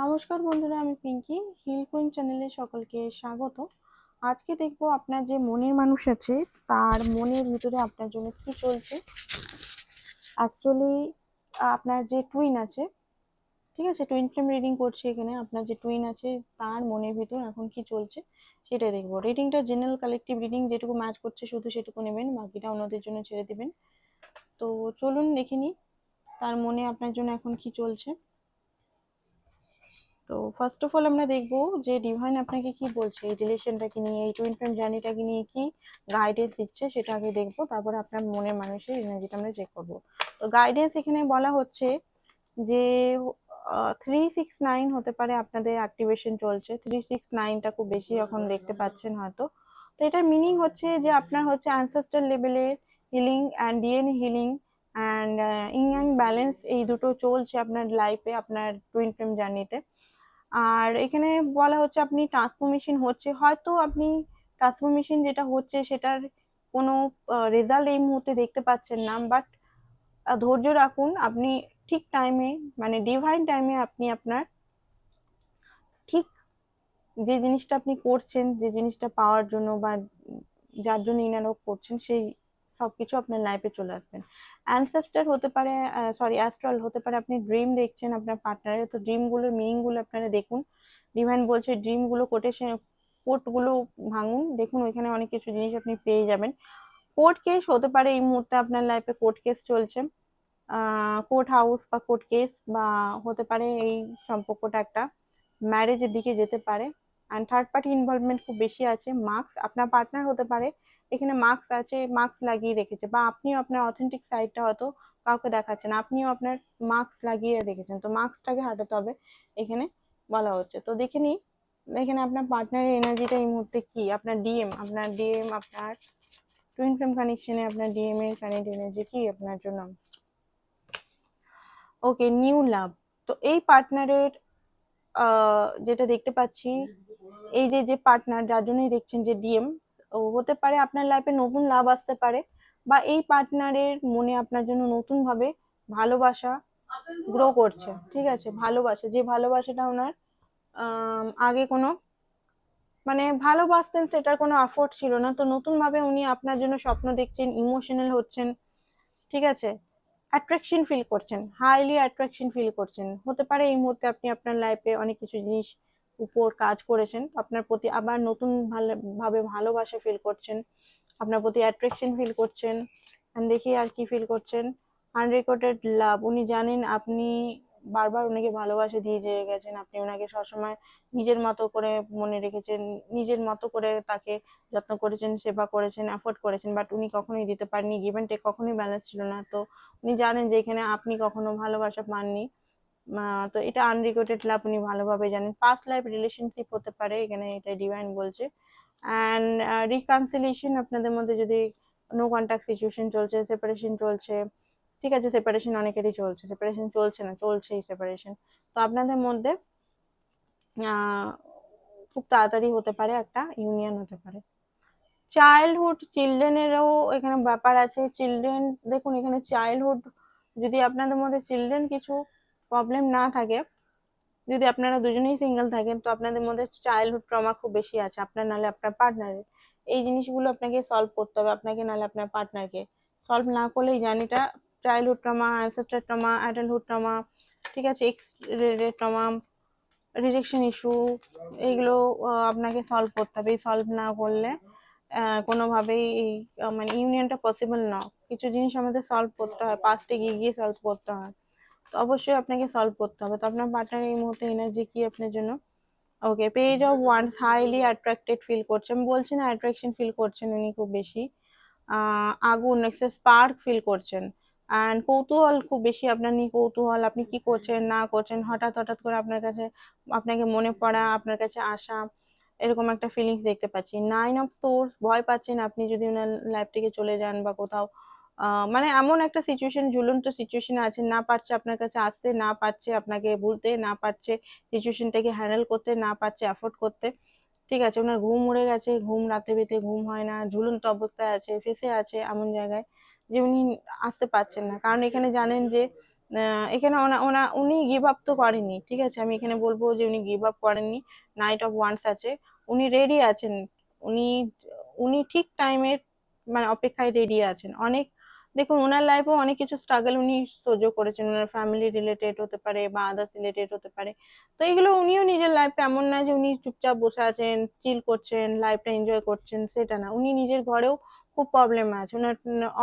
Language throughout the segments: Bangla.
নমস্কার বন্ধুরা, আমি পিঙ্কি। হিল কুইন চ্যানেলে সকলকে স্বাগত। আজকে দেখব আপনার যে মনের মানুষ আছে, তার মনের ভিতরে আপনার জন্য কি চলছে। অ্যাকচুয়ালি আপনার যে টুইন আছে, ঠিক আছে? টুইন ফ্লেম রিডিং করছি এখানে, আপনার যে টুইন আছে, তার মনের ভিতর এখন কি চলছে, সেটাই দেখব। রিডিংটা জেনারেল কালেকটিভ রিডিং যেটুকু ম্যাচ করছে, শুধু সেটুকু নেবেন, বাকিটা অন্যদের জন্য ছেড়ে দেবেন। তো চলুন দেখে নিই, তার মনে আপনার জন্য এখন কি চলছে। তো ফার্স্ট অফ অল আমরা দেখব যে ডিভাইন আপনাকে কি বলছে? এই রিলেশনটাকে নিয়ে, এই টুইন ফ্রেম জার্নিটাকে নিয়ে কি গাইডেন্স দিচ্ছে সেটা আগে দেখব, তারপরে আপনার মনের মানুষের এনার্জিটা আমরা চেক করব। তো গাইডেন্স এখানে বলা হচ্ছে যে থ্রি সিক্স নাইন হতে পারে আপনাদের অ্যাক্টিভেশন চলছে। থ্রি সিক্স নাইনটা খুব বেশি এখন দেখতে পাচ্ছেন হয়তো। তো এটার মিনিং হচ্ছে যে আপনার হচ্ছে অ্যানসেস্টার লেভেলের healing and DNA healing and ইং ব্যালেন্স এই দুটো চলছে আপনার লাইফে আপনার টুইন ফ্রেম জার্নিতে আর এখানে বলা হচ্ছে আপনি ট্রান্সফরমেশন হচ্ছে, হয়তো আপনি ট্রান্সফরমেশন যেটা হচ্ছে সেটার কোনো রেজাল্ট এই মুহূর্তে দেখতে পাচ্ছেন না বাট ধৈর্য রাখুন, আপনি ঠিক টাইমে মানে ডিভাইন টাইমে আপনি আপনার ঠিক যে জিনিসটা আপনি করছেন, যে জিনিসটা পাওয়ার জন্য বা যার জন্য ইনারও করছেন, সেই সব কিছু আপনার লাইফে চলে আসবেন। অ্যানসেস্টার হতে পারে সরি অ্যাস্ট্রাল হতে পারে, আপনি ড্রিম দেখছেন আপনার পার্টনারের তো ড্রিমগুলোর মিনিংগুলো আপনারা দেখুন। ডিভাইন বলছে ড্রিমগুলো কোটেশন কোর্টগুলো ভাঙুন, দেখুন ওইখানে অনেক কিছু জিনিস আপনি পেয়ে যাবেন। কোর্ট কেস হতে পারে এই মুহূর্তে আপনার লাইফে কোর্ট কেস চলছে। কোর্ট হাউস বা কোর্ট কেস বা হতে পারে এই সম্পর্কটা একটা ম্যারেজের দিকে যেতে পারে। অ্যান্ড থার্ড পার্টি ইনভলভমেন্ট খুব বেশি আছে। মার্কস আপনার পার্টনার হতে পারে। এখানে মার্কস আছে মার্কস লাগিয়ে রেখেছে বা আপনিও আপনার অথেন্টিক সাইডটা হয়তো কাউকে দেখাচ্ছেন, আপনিও আপনার মার্কস লাগিয়ে রেখেছেন। তো মার্কসটাকে হাঁটাতে হবে এখানে বলা হচ্ছে। তো দেখে নিই, এখানে আপনার পার্টনারের এনার্জিটা এই মুহূর্তে কি? আপনার ডিএম আপনার ডিএম আপনার টুইন ফ্রেম কানেকশনে আপনার ডিএম এর কানেক্ট এনার্জি কি আপনার জন্য? ওকে নিউ লাভ তো এই পার্টনারের যেটা দেখতে পাচ্ছি, এই যে যে পার্টনার যার জন্যই দেখছেন যে ডিএম হতে পারে আপনার লাইফে নতুন লাভ আসতে পারে বা এই পার্টনারের মনে আপনার জন্য নতুনভাবে ভালোবাসা গ্রো করছে। ঠিক আছে, ভালোবাসা, যে ভালোবাসাটা ওনার আগে কোনো মানে ভালোবাসতেন সেটার কোনো আফোর্ট ছিল না। তো নতুনভাবে উনি আপনার জন্য স্বপ্ন দেখছেন ইমোশনাল হচ্ছেন, ঠিক আছে অ্যাট্রাকশন ফিল করছেন হাইলি অ্যাট্রাকশন ফিল করছেন। হতে পারে এই মুহূর্তে আপনি আপনার লাইফে অনেক কিছু জিনিস উপর কাজ করেছেন, আপনার প্রতি আবার নতুন ভাবে ভালোবাসা ফিল করছেন, আপনার প্রতি অ্যাট্রাকশন ফিল করছেন দেখি আর কি ফিল করছেন। আনরেকর্ডেড লাভ উনি জানেন আপনি বারবার ওনাকে ভালোবাসা দিয়ে যেয়ে গেছেন, আপনি ওনাকে সবসময় নিজের মতো করে মনে রেখেছেন, নিজের মতো করে তাকে যত্ন করেছেন, সেবা করেছেন অ্যাফোর্ড করেছেন বাট উনি কখনোই দিতে পারেননি গিভেন টেক কখনোই ব্যালেন্স ছিল না। তো উনি জানেন যে এখানে আপনি কখনো ভালোবাসা পাননি। তো এটা আনরিকোটেড লাভ উনি ভালোভাবে জানেন। পাস্ট লাইফ রিলেশনশিপ হতে পারে, এখানে এটা ডিভাইন বলছে। অ্যান্ড রিকনসিলিয়েশন আপনাদের মধ্যে যদি নো কন্ট্যাক্ট সিচুয়েশন চলছে সেপারেশন চলছে, ঠিক আছে সেপারেশন অনেকেরই চলছে সেপারেশন চলছে না, চলছেই সেপারেশন তো আপনাদের মধ্যে খুব তাড়াতাড়ি হতে পারে একটা ইউনিয়ন হতে পারে। চাইল্ডহুড চিলড্রেনেরও এখানে ব্যাপার আছে। চিলড্রেন দেখুন, এখানে চাইল্ডহুড যদি আপনাদের মধ্যে চিলড্রেন কিছু প্রবলেম না থাকে, যদি আপনারা দুজনেই সিঙ্গেল থাকেন, তো আপনাদের মধ্যে চাইল্ডহুড ট্রমা খুব বেশি আছে। আপনার নালে আপনার পার্টনারের এই জিনিসগুলো আপনাকে সলভ করতে হবে, আপনাকে নালে আপনার পার্টনারকে সলভ না করলে এই জার্নিটা childhood trauma ancestor trauma adulthood trauma ঠিক আছে এক্স ট্রমা রিজেকশন ইস্যু এইগুলো আপনাকে সলভ করতে হবে। সলভ না করলে কোনোভাবেই এই মানে ইউনিয়নটা পসিবল না। কিছু জিনিস আমাদের সলভ করতে হয় পাস্টে গিয়ে গিয়ে সলভ করতে হয়। অবশ্যই আপনাকে সলভ করতে হবে। তো আপনার পার্টনার এই মুহূর্তে এনার্জি কি আপনার জন্য? Okay page of one highly attracted feel করছে। আমি বলছি না অ্যাট্রাকশন ফিল করছেন উনি খুব বেশি। আগুন একটা স্পার্ক ফিল করছেন। অ্যান্ড কৌতূহল খুব বেশি আপনার নিয়ে কৌতূহল। আপনি কি করছেন, না করছেন, হঠাৎ হঠাৎ করে আপনার কাছে, আপনাকে মনে পড়া, আপনার কাছে আসা, এরকম একটা ফিলিংস দেখতে পাচ্ছি। নাইন অফ সোর্স ভয় পাচ্ছেন আপনি যদি ওনার লাইফ থেকে চলে যান বা কোথাও মানে এমন একটা সিচুয়েশন ঝুলন্ত সিচুয়েশনে আছে, না পারছে আপনার কাছে আসতে, না পারছে আপনাকে ভুলতে না পারছে সিচুয়েশনটাকে হ্যান্ডেল করতে, না পারছে অ্যাফোর্ড করতে। ঠিক আছে, ওনার ঘুম উড়ে গেছে, ঘুম রাতে বেতে ঘুম হয় না, ঝুলন্ত অবস্থায় আছে, ফেসে আছে এমন জায়গায় যে উনি আসতে পারছেন না। কারণ এখানে জানেন যে এখানে ওনা ওনা, উনি গিভ আপ তো করেননি। ঠিক আছে, আমি এখানে বলব যে উনি গিভ আপ করেননি নাইট অফ ওয়ান্স আছে, উনি রেডি আছেন, উনি উনি ঠিক টাইমের মানে অপেক্ষায় রেডি আছেন। অনেক দেখুন, ওনার লাইফেও অনেক কিছু স্ট্রাগল উনি সহ্য করেছেন। ওনার ফ্যামিলি রিলেটেড হতে পারে বা আদার্স রিলেটেড হতে পারে। তো এগুলো উনিও নিজের লাইফে এমন না যে উনি চুপচাপ বসে আছেন চিল করছেন লাইফটা এনজয় করছেন, সেটা না। উনি নিজের ঘরেও খুব প্রবলেম আছে। ওনার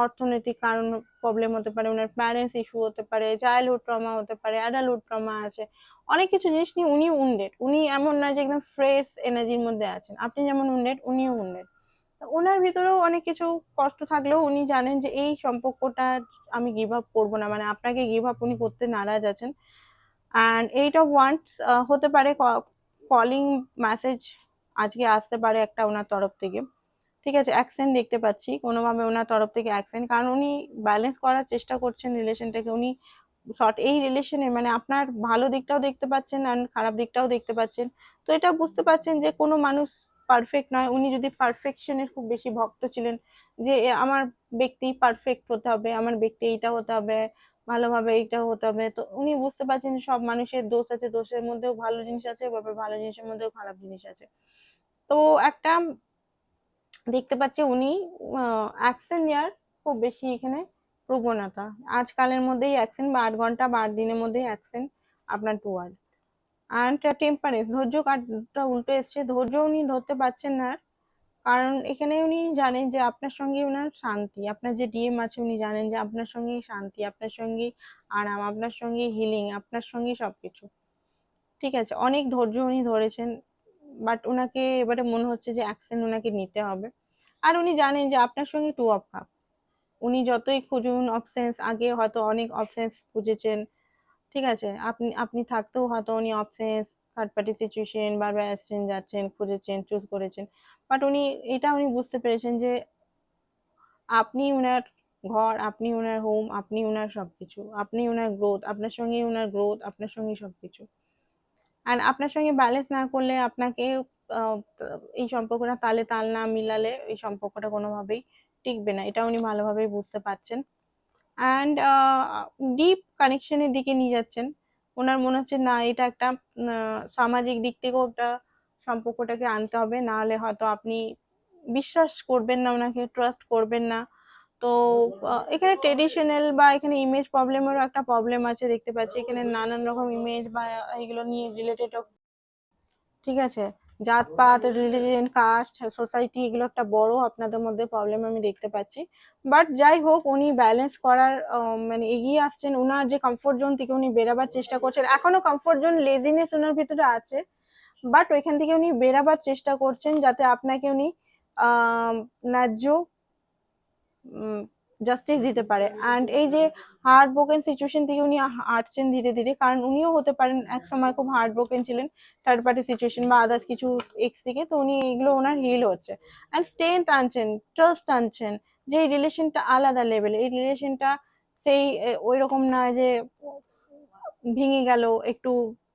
অর্থনৈতিক কারণ প্রবলেম হতে পারে, ওনার প্যারেন্টস ইস্যু হতে পারে চাইল্ডহুড ট্রমা হতে পারে অ্যাডাল্টহুড ট্রমা আছে। অনেক কিছু জিনিস নিয়ে উনি উন্ডেড উনি এমন না যে একদম ফ্রেশ এনার্জির মধ্যে আছেন। আপনি যেমন উন্ডেড উনিও উন্ডেড ওনার ভিতরেও অনেক কিছু কষ্ট থাকলেও উনি জানেন যে এই সম্পর্কটা আমি গিভ আপ করব না মানে আপনাকে গিভ আপ উনি করতে নারাজ আছেন। অ্যান্ড এইট অফ ওয়ান্স হতে পারে কলিং মেসেজ আজকে আসতে পারে একটা ওনার তরফ থেকে। ঠিক আছে অ্যাকশন দেখতে পাচ্ছি, কোনোভাবে ওনার তরফ থেকে অ্যাকশন কারণ উনি ব্যালেন্স করার চেষ্টা করছেন রিলেশনটাকে উনি শর্ট এই রিলেশনে মানে আপনার ভালো দিকটাও দেখতে পাচ্ছেন আর খারাপ দিকটাও দেখতে পাচ্ছেন। তো এটা বুঝতে পারছেন যে কোনো মানুষ পারফেক্ট নয়। উনি যদি পারফেকশনের খুব বেশি ভক্ত ছিলেন যে আমার ব্যক্তি পারফেক্ট হতে হবে, আমার ব্যক্তি এইটা হতে হবে, ভালোভাবে এইটা হতে হবে, তো উনি বুঝতে পারছেন সব মানুষের দোষ আছে, দোষের মধ্যেও ভালো জিনিস আছে, আবার ভালো জিনিসের মধ্যেও খারাপ জিনিস আছে। তো একটা দেখতে পাচ্ছি উনি অ্যাকশন নেওয়ার খুব বেশি এখানে প্রবণতা। আজকালের মধ্যেই অ্যাকশন বা আট ঘণ্টা বা আট দিনের মধ্যেই অ্যাকশন আপনার টুয়ার্ড অ্যান্ড টেম্পারেন্স ধৈর্য কার্ডটা উল্টো এসছে। ধৈর্য উনি ধরতে পারছেন না। কারণ এখানে উনি জানেন যে আপনার সঙ্গে ওনার শান্তি, আপনার যে ডিএম আছে উনি জানেন যে আপনার সঙ্গেই শান্তি, আপনার সঙ্গেই আরাম, আপনার সঙ্গে হিলিং আপনার সঙ্গেই সবকিছু। ঠিক আছে, অনেক ধৈর্য উনি ধরেছেন বাট ওনাকে এবারে মনে হচ্ছে যে অ্যাকশন ওনাকে নিতে হবে। আর উনি জানেন যে আপনার সঙ্গে টু অফ কাপ উনি যতই খুঁজুন অপশনস আগে হয়তো অনেক অপশনস খুঁজেছেন ঠিক আছে, আপনি আপনি থাকতেও হয়তো উনি অপশনস থার্ড পার্টি সিচুয়েশন বারবার আসছেন যাচ্ছেন, খুঁজেছেন চুজ করেছেন। বাট উনি, এটা উনি বুঝতে পেরেছেন যে আপনি ওনার ঘর, আপনি ওনার হোম আপনি ওনার সবকিছু, আপনি ওনার গ্রোথ আপনার সঙ্গে ওনার গ্রোথ আপনার সঙ্গে সবকিছু। অ্যান্ড আপনার সঙ্গে ব্যালেন্স না করলে আপনাকে এই সম্পর্কটা তালে তাল না মিলালে এই সম্পর্কটা কোনোভাবেই টিকবে না। এটা উনি ভালোভাবেই বুঝতে পারছেন। অ্যান্ড ডিপ কানেকশনের দিকে নিয়ে যাচ্ছেন। ওনার মনে হচ্ছে, না, এটা একটা সামাজিক দিক থেকেও একটা সম্পর্কটাকে আনতে হবে। না হলে হয়তো আপনি বিশ্বাস করবেন না, ওনাকে ট্রাস্ট করবেন না। তো এখানে ট্রেডিশনাল বা এখানে ইমেজ প্রবলেমেরও একটা প্রবলেম আছে দেখতে পাচ্ছি। এখানে নানান রকম ইমেজ বা এগুলো নিয়ে রিলেটেড ঠিক আছে। জাতপাত রিলিজিয়ন কাস্ট সোসাইটি এগুলো একটা বড় আপনাদের মধ্যে প্রবলেম আমি দেখতে পাচ্ছি। বাট যাই হোক, উনি ব্যালেন্স করার মানে এগিয়ে আসছেন। ওনার যে কমফোর্ট জোন থেকে উনি বেরাবার চেষ্টা করছেন, এখনও কমফোর্ট জোন লেজিনেস ওনার ভিতরে আছে। বাট ওইখান থেকে উনি বেরাবার চেষ্টা করছেন যাতে আপনাকে উনি ন্যায্য জাস্টিস দিতে পারে। অ্যান্ড এই যে হার্ট ব্রোকেন সিচুয়েশন থেকে উনি হাঁটছেন ধীরে ধীরে, কারণ উনিও হতে পারেন এক সময় খুব হার্ট ব্রোকেন ছিলেন থার্ড পার্টি সিচুয়েশন বা আদার্স কিছু এক্স থেকে, তো উনি এগুলো ওনার হিল হচ্ছে। অ্যান্ড স্ট্রেংথ আনছেন ট্রাস্ট আনছেন, যে এই রিলেশনটা আলাদা লেভেল এই রিলেশনটা সেই ওই রকম না যে ভেঙে গেল, একটু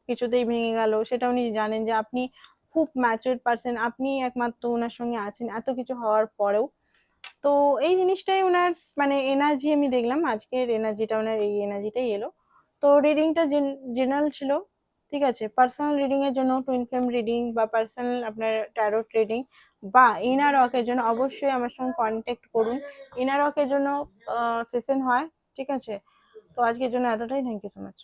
কিছুতেই ভেঙে গেল। সেটা উনি জানেন যে আপনি খুব ম্যাচিওর পার্সন আপনি একমাত্র ওনার সঙ্গে আছেন। এত কিছু হওয়ার পরেও তো এই জিনিসটাই ওনার মানে এনার্জি আমি দেখলাম, আজকের এনার্জিটা ওনার এই এনার্জিটাই এলো। তো রিডিংটা জেনারেল ছিল, ঠিক আছে? পার্সোনাল রিডিং এর জন্য টুইন ফ্লেম রিডিং বা পার্সোনাল আপনার ট্যারোট রিডিং বা ইনার রকের জন্য অবশ্যই আমার সঙ্গে কন্ট্যাক্ট করুন। ইনার রকের জন্য সেশন হয়, ঠিক আছে? তো আজকের জন্য এতটাই। Thank you so much